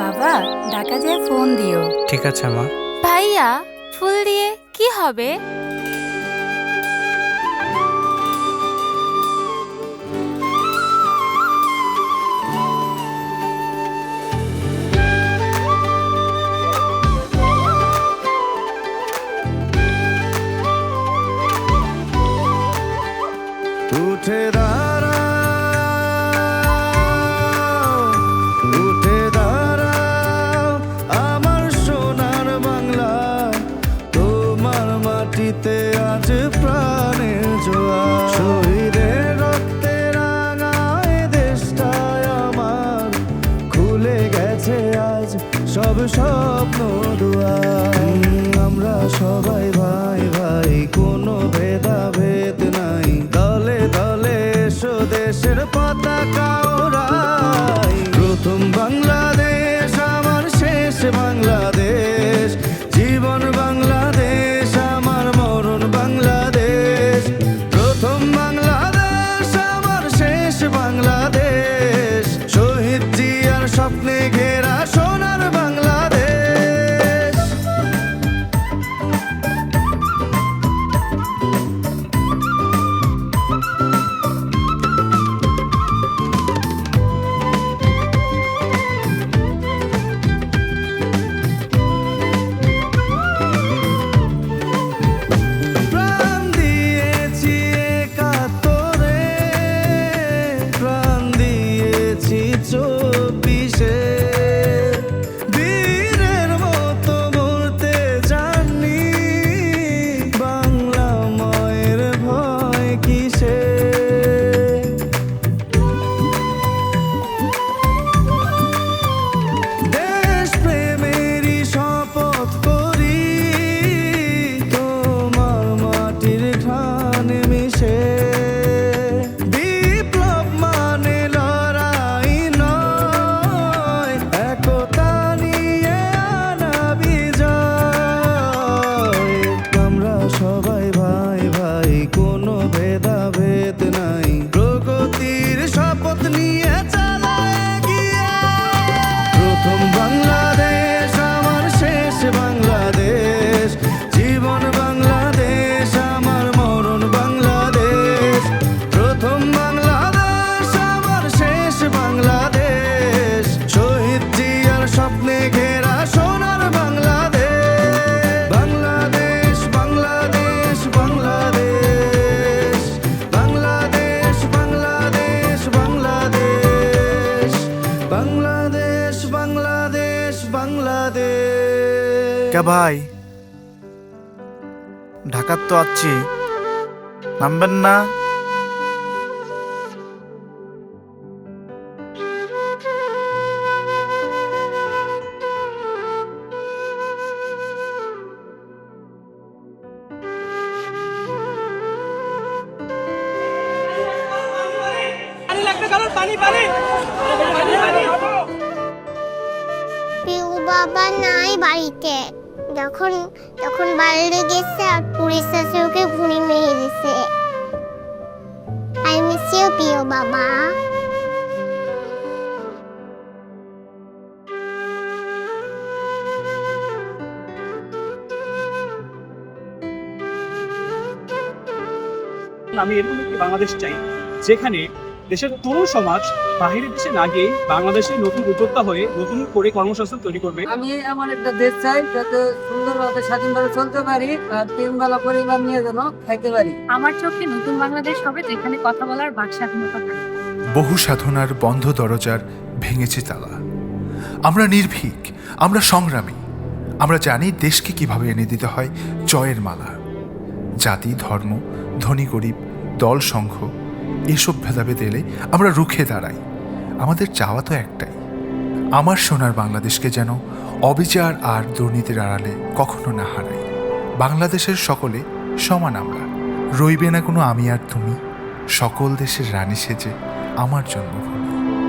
বাবা ঢাকা যায় ফোন দিও। ঠিক আছে মা। ভাইয়া ফুল দিয়ে কি হবে? উঠে দাঁড়াও স্বপ্ন দুয়ার আমরা সবাই ভাই ভাই। বাংলাদেশ। কে ভাই? ঢাকার তো আছি। নামবেন না। পিউ বাবা নাই বাড়িতে। যখন, তখন বাইরে গেছে আর পুলিশ এসে ওকে ঘুরি মেরে দিছে আই মিস ইউ পিউ বাবা। আমি এরকম একটি বাংলাদেশ চাই। যেখানে দেশের তরুণ সমাজ বাহিরের দেশে না গিয়ে বাংলাদেশে নতুন উদ্যোক্তা হয়ে নতুন করে কর্মসংস্থান তৈরি করবে। আমি এমন একটা দেশ চাই যাতে সুন্দরভাবে স্বাধীনভাবে চলতে পারি আর তিন বেলা পরিবার নিয়ে যেন খাইতে পারি। আমার চোখে নতুন বাংলাদেশ হবে যেখানে কথা বলার বাক স্বাধীনতা বহু সাধনার বন্ধ দরজার ভেঙেছে তালা। আমরা নির্ভীক আমরা সংগ্রামী আমরা জানি দেশকে কীভাবে এনে দিতে হয় জয়ের মালা। জাতি ধর্ম ধনী গরিব দল সংঘ এসব ভেদাভেদ এলে আমরা রুখে দাঁড়াই। আমাদের চাওয়া তো একটাই। আমার সোনার বাংলাদেশকে যেন অবিচার আর দুর্নীতির আড়ালে কখনো না হারাই। বাংলাদেশের সকলে সমান আমরা। রইবে না কোনো আমি আর তুমি। সকল দেশের রানী সেজে আমার জন্মভূমি।